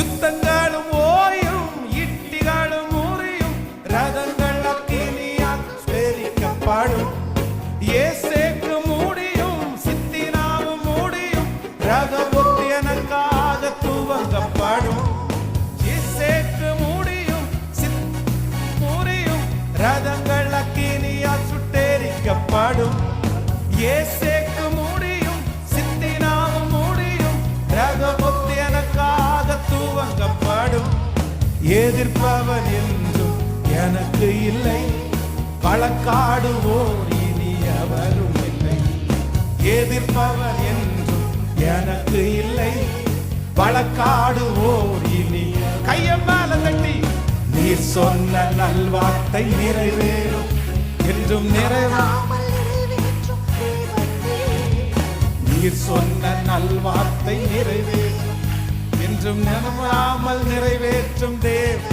யுத்தங்களும் ஓயும் இட்டிகளும் முறியும் ரதங்கள் அக்கினியால் ஸ்வேரிக்கப்படும் ஏசேக்கு மூடியும் சித்தினாவும் மூடியும் ரகபுத்தி எனக்காக துவங்கப்படும். ஏசேக்கு மூடியும் சித் மூடியும் ரதங்கள் அக்கினியால் சுட்டெரிக்கப்படும். ஏசே எதிர்ப்பவன் என்றும் எனக்கு இல்லை. வழக்காடுவோர் இனி எவரும் இல்லை. எதிர்ப்பவன் என்றும் எனக்கு இல்லை. வழக்காடுவோர் இனி கைய மேல தட்டி. நீர் சொன்ன நல்வார்த்தை நிறைவேறும் என்றும் நிறைவே நாமல் நிறைவேற்றும் தேவனே. நீர் சொன்ன நல்வார்த்தை நிறைவேறும். என்றும் நிறுவாமல் நிறைவேற்றும் தேவ்